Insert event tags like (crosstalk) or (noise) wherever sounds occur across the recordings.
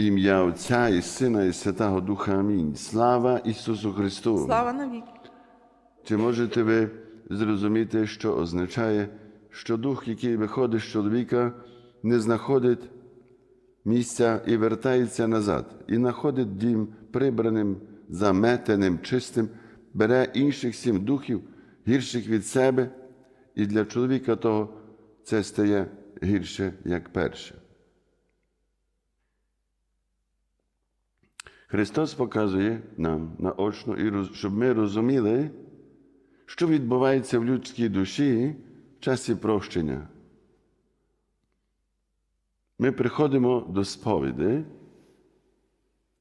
Ім'я Отця і Сина, і Святого Духа. Амінь. Слава Ісусу Христу! Слава навіки. Чи можете ви зрозуміти, що означає, що дух, який виходить з чоловіка, не знаходить місця і вертається назад, і знаходить дім прибраним, заметеним, чистим, бере інших сім духів, гірших від себе, і для чоловіка того це стає гірше, як перше. Христос показує нам наочно, щоб ми розуміли, що відбувається в людській душі в часі прощення. Ми приходимо до сповіді,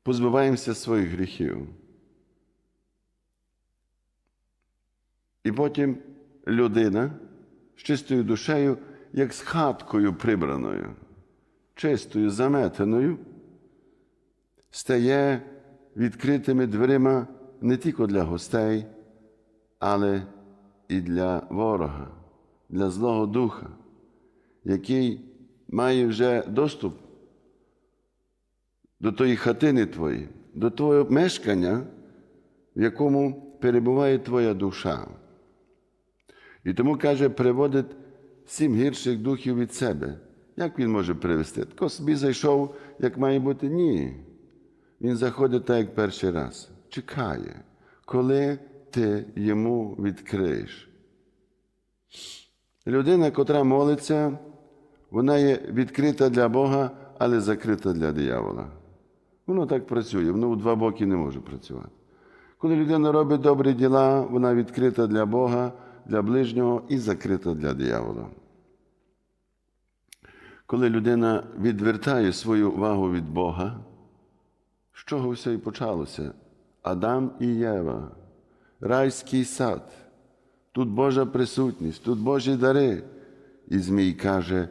позбуваємося своїх гріхів. І потім людина з чистою душею, як з хаткою прибраною, чистою, заметеною, стає відкритими дверима не тільки для гостей, але і для ворога, для Злого Духа, який має вже доступ до тої хатини твоєї, до твого мешкання, в якому перебуває твоя душа. І тому каже, приводить сім гірших духів від себе. Як він може привести? Тако собі зайшов, як має бути? Ні. Він заходить так, як перший раз. Чекає, коли ти йому відкриєш. Людина, котра молиться, вона є відкрита для Бога, але закрита для диявола. Воно так працює, воно у два боки не може працювати. Коли людина робить добрі діла, вона відкрита для Бога, для ближнього і закрита для диявола. Коли людина відвертає свою увагу від Бога, з чого все і почалося? Адам і Єва, райський сад, тут Божа присутність, тут Божі дари. І Змій каже: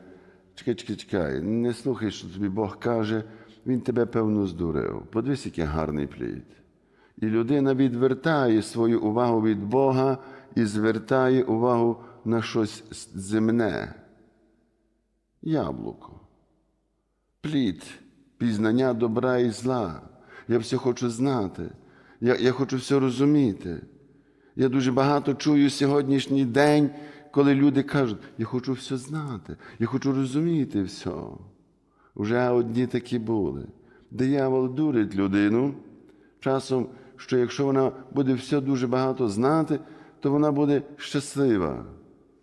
чекай, чекай, чекай, не слухай, що тобі Бог каже, він тебе певно здурив. Подивись, який гарний плід. І людина відвертає свою увагу від Бога і звертає увагу на щось земне. Яблуко плід, пізнання добра і зла. Я все хочу знати. Я, я хочу все розуміти. Я дуже багато чую сьогоднішній день, коли люди кажуть, я хочу все знати, я хочу розуміти все. Вже одні такі були. Диявол дурить людину часом, що якщо вона буде все дуже багато знати, то вона буде щаслива.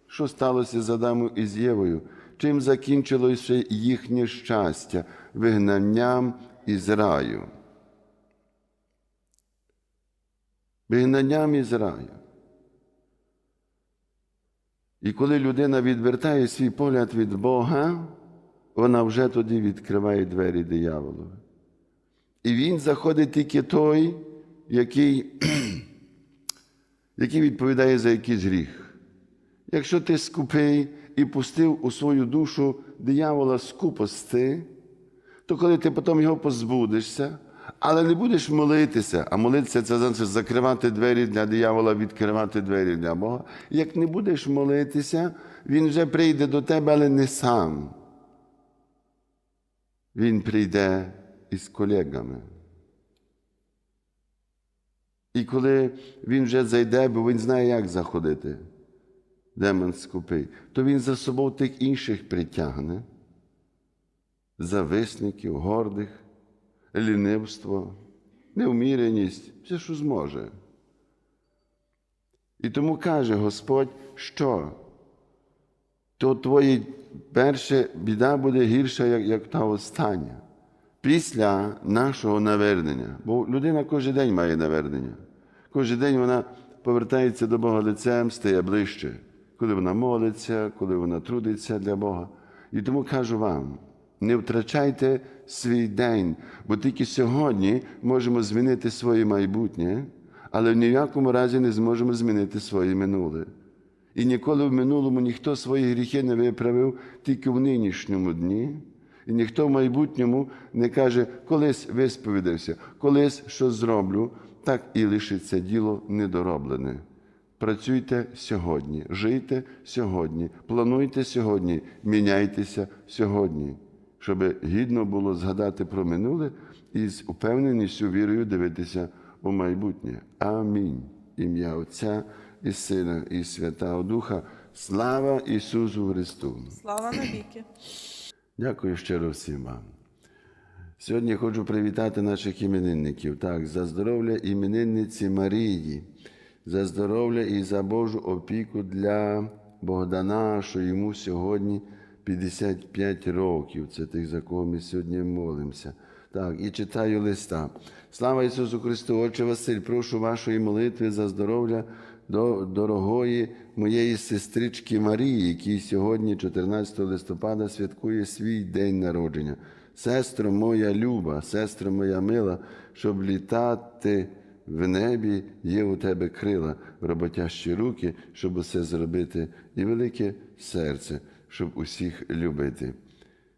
Що сталося з Адамом і з Євою? Чим закінчилося їхнє щастя, вигнанням із раю? Вигнанням із раю. І коли людина відвертає свій погляд від Бога, вона вже тоді відкриває двері дияволу. І він заходить тільки той, який, (clears throat) який відповідає за якийсь гріх. Якщо ти скупий і пустив у свою душу диявола скупости, то коли ти потім його позбудешся, але не будеш молитися, а молитися це значить закривати двері для диявола, відкривати двері для Бога. Як не будеш молитися, він вже прийде до тебе, але не сам. Він прийде із колегами. І коли він вже зайде, бо він знає, як заходити, демон скупий, то він за собою тих інших притягне, зависників, гордих, лінивство, невміреність, все, що зможе. І тому каже Господь, що то твоя перша біда буде гірша, як, як та остання. Після нашого навернення. Бо людина кожен день має навернення. Кожен день вона повертається до Бога лицем, стає ближче, коли вона молиться, коли вона трудиться для Бога. І тому кажу вам: не втрачайте свій день, бо тільки сьогодні можемо змінити своє майбутнє, але в ніякому разі не зможемо змінити своє минуле. І ніколи в минулому ніхто свої гріхи не виправив тільки в нинішньому дні. І ніхто в майбутньому не каже, колись висповідався, колись що зроблю, так і лишиться діло недороблене. Працюйте сьогодні, жийте сьогодні, плануйте сьогодні, міняйтеся сьогодні, щоб гідно було згадати про минуле і з упевненістю вірою дивитися у майбутнє. Амінь. Ім'я Отця і Сина, і Святого Духа. Слава Ісусу Христу! Слава навіки. Дякую щиро всім вам. Сьогодні хочу привітати наших іменинників. Так, за здоров'я іменинниці Марії, за здоров'я і за Божу опіку для Богдана, що йому сьогодні 55 років. Це тих, за кого ми сьогодні молимося. Так, і читаю листа. Слава Ісусу Христу, Отче Василь, прошу вашої молитви за здоров'я до дорогої моєї сестрички Марії, якій сьогодні, 14 листопада, святкує свій день народження. Сестро моя люба, сестро моя мила, щоб літати в небі, є у тебе крила, роботящі руки, щоб усе зробити, і велике серце, щоб усіх любити.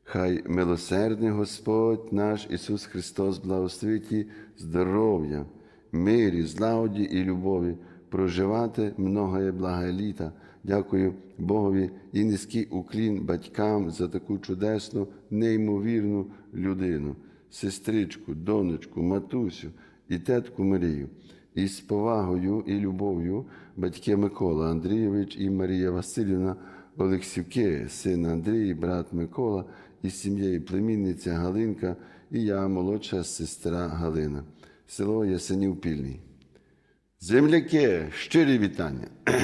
Хай милосердний Господь наш Ісус Христос благословить здоров'я, мирі, злагоді і любові, проживати многое благе літа. Дякую Богові і низький уклін батькам за таку чудесну, неймовірну людину, сестричку, донечку, матусю і тетку Марію. І з повагою і любов'ю батьки Микола Андрійович і Марія Васильівна Олексюки, син Андрій, брат Микола, і сім'єю племінниця Галинка, і я, молодша сестра Галина, село Ясенів Пільний. Земляки, щирі вітання. (clears throat)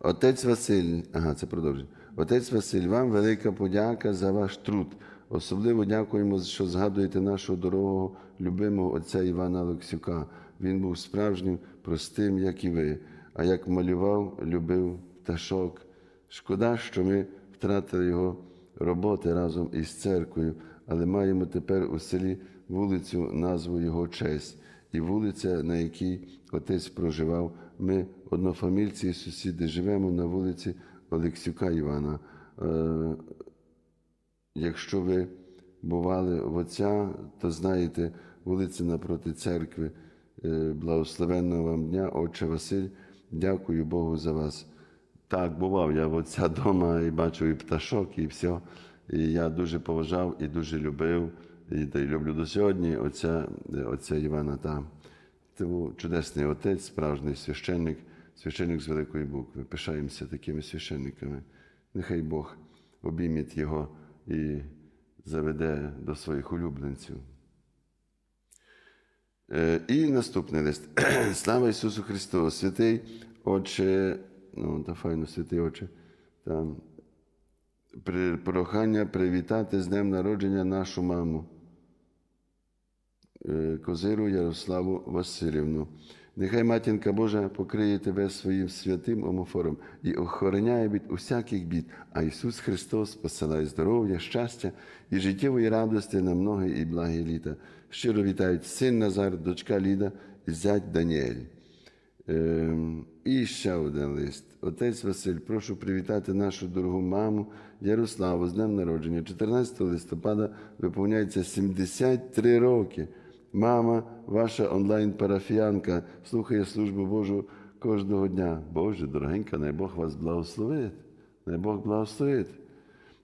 Отець Василь, ага, це продовжує. Отець Василь, вам велика подяка за ваш труд. Особливо дякуємо, що згадуєте нашого дорогого, любимого отця Івана Олексюка. Він був справжнім, простим, як і ви. А як малював, любив пташок. Шкода, що ми втратили його роботи разом із церквою, але маємо тепер у селі вулицю, назву його честь. І вулиця, на якій отець проживав, ми, однофамільці і сусіди, живемо на вулиці Олексюка Івана. Е, Якщо ви бували в отця, то знаєте, вулиця напроти церкви. Е, Благословенного вам дня, Отче Василь. Дякую Богу за вас. Так, бував я в отця вдома і бачив і пташок, і все. І я дуже поважав і дуже любив, і та й люблю до сьогодні отця, отця Івана там. Тому чудесний отець, справжній священник, священник з великої букви. Пишаємося такими священниками. Нехай Бог обійміть його і заведе до своїх улюбленців. Е, І наступний лист. (clears throat) Слава Ісусу Христу! Святий Отче, ну, та файно, святий Отче, там, при- прохання привітати з днем народження нашу маму. Е, Козиру Ярославу Васильівну. Нехай матінка Божа покриє тебе своїм святим омофором і охороняє від усяких бід, а Ісус Христос посилає здоров'я, щастя і життєвої радості на многі і благі літа. Щиро вітають син Назар, дочка Ліда і зять Даніель. Ем, І ще один лист. Отець Василь, прошу привітати нашу дорогу маму Ярославу з днем народження. 14 листопада виповняється 73 роки. Мама, ваша онлайн-парафіянка, слухає службу Божу кожного дня. Боже, дорогенька, най Бог вас благословить. Най Бог благословить.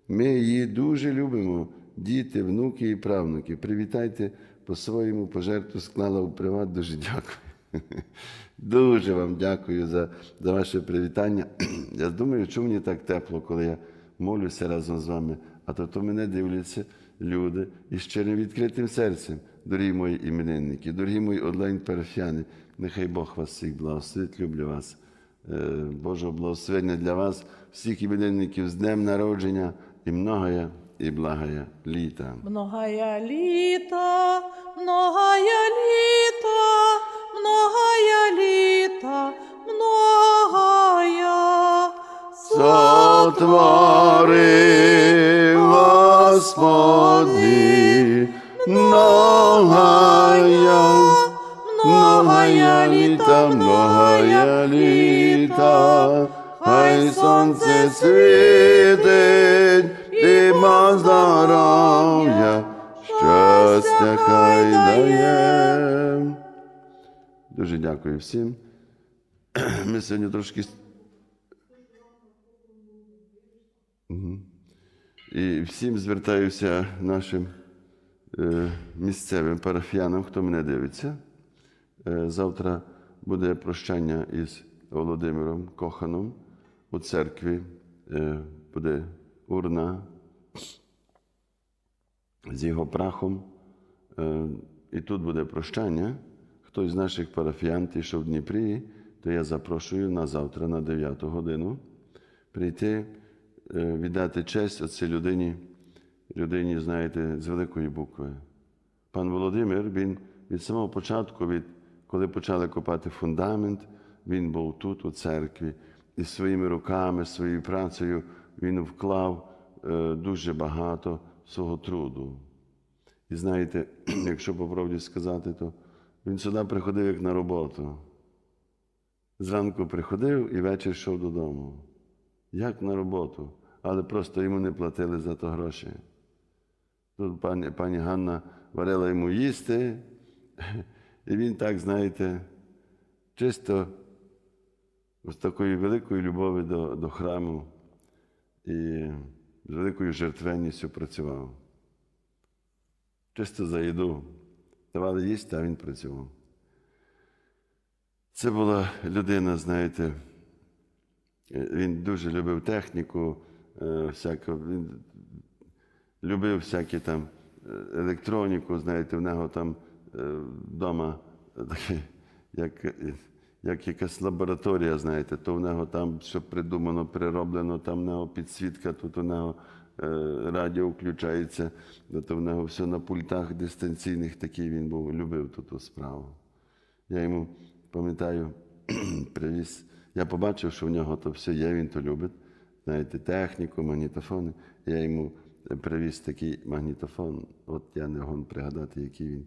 Ми її дуже любимо, діти, внуки і правнуки. Привітайте по-своєму пожертву склала у приват. Дуже дякую. (laughs) Дуже вам дякую за, за ваше привітання. (clears throat) Я думаю, чому мені так тепло, коли я молюся разом з вами, а то, то мене дивляться люди із щирим відкритим серцем, дорогі мої іменинники, дорогі мої онлайн-парафіяни. Нехай Бог вас всіх благословить, люблю вас. Е, Божого благословення для вас, всіх іменинників з днем народження і многое і благая літа. Многая літа, многая літа, многая літа, многая. Сотворив Господи, многая, многая літа, многая літа, хай сонце світить, і ма здоров'я, щастя хай дає. Дуже дякую всім. (clears throat) Ми сьогодні трошки І всім звертаюся нашим е, місцевим парафіянам, хто мене дивиться. Е, Завтра буде прощання із Володимиром Коханом у церкві. Е, Буде урна з його прахом. І тут буде прощання. Хтось з наших парафіян, ті, що в Дніпрі, то я запрошую на завтра, на 9 годину, прийти, е, віддати честь оцій людині, людині, знаєте, з великої букви. Пан Володимир, він від самого початку, від, коли почали копати фундамент, він був тут, у церкві, і своїми руками, своєю працею він вклав е, дуже багато свого труду. І знаєте, (clears throat) якщо по правді сказати, то він сюди приходив як на роботу. Зранку приходив і вечір йшов додому. Як на роботу, але просто йому не платили за то гроші. Тут пані, пані Ганна варила йому їсти, (laughs) і він так, знаєте, чисто з такою великою любов'ю до, до храму і з великою жертвенністю працював. Чисто за їду. Давали їсти, а він працював. Це була людина, знаєте, е, він дуже любив техніку, е, всяку, він любив всякі там е, електроніку, знаєте, в нього там вдома як, як якась лабораторія, знаєте, то в нього там все придумано, прироблено, там в нього підсвітка, тут у нього радіо включається, то в нього все на пультах дистанційних такий він був, любив ту, ту справу. Я йому пам'ятаю, (clears throat) привіз. Я побачив, що в нього то все є, він то любить. Знаєте, техніку, магнітофони. Я йому привіз такий магнітофон. От я не гон пригадати, який він.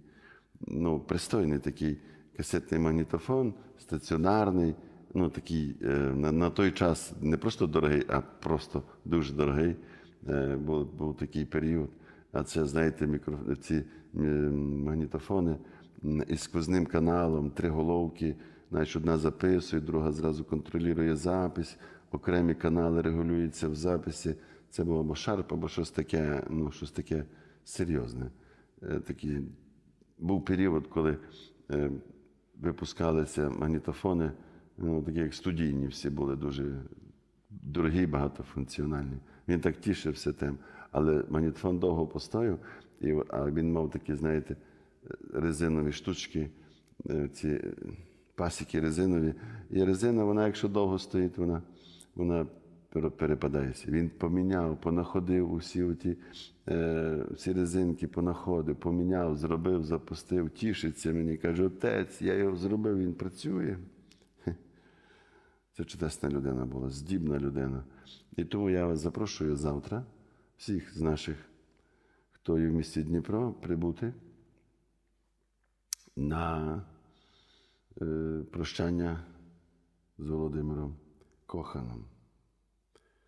Ну, пристойний такий касетний магнітофон, стаціонарний. Ну, такий е, на, на той час не просто дорогий, а просто дуже дорогий. Е, був, був такий період. А це, знаєте, мікро, ці магнітофони із сквозним каналом, три головки, значить, одна записує, друга зразу контролює запись, окремі канали регулюються в записі. Це було або шарп, або щось таке, ну, щось таке серйозне. Е, Такі, був період, коли е, випускалися магнітофони, ну, такі як студійні всі були дуже дорогі, багатофункціональні. Він так тішився тим. Але магнітофон довго постояв, і, а він мав такі, знаєте, резинові штучки, е, ці пасіки резинові. І резина, вона, якщо довго стоїть, вона, вона перепадається. Він поміняв, понаходив усі оті, е, всі резинки, понаходив, поміняв, зробив, запустив, тішиться мені. Каже, отець, я його зробив, він працює. Це чудесна людина була, здібна людина. І тому я вас запрошую завтра, всіх з наших, хто є в місті Дніпро, прибути на е, прощання з Володимиром Коханом.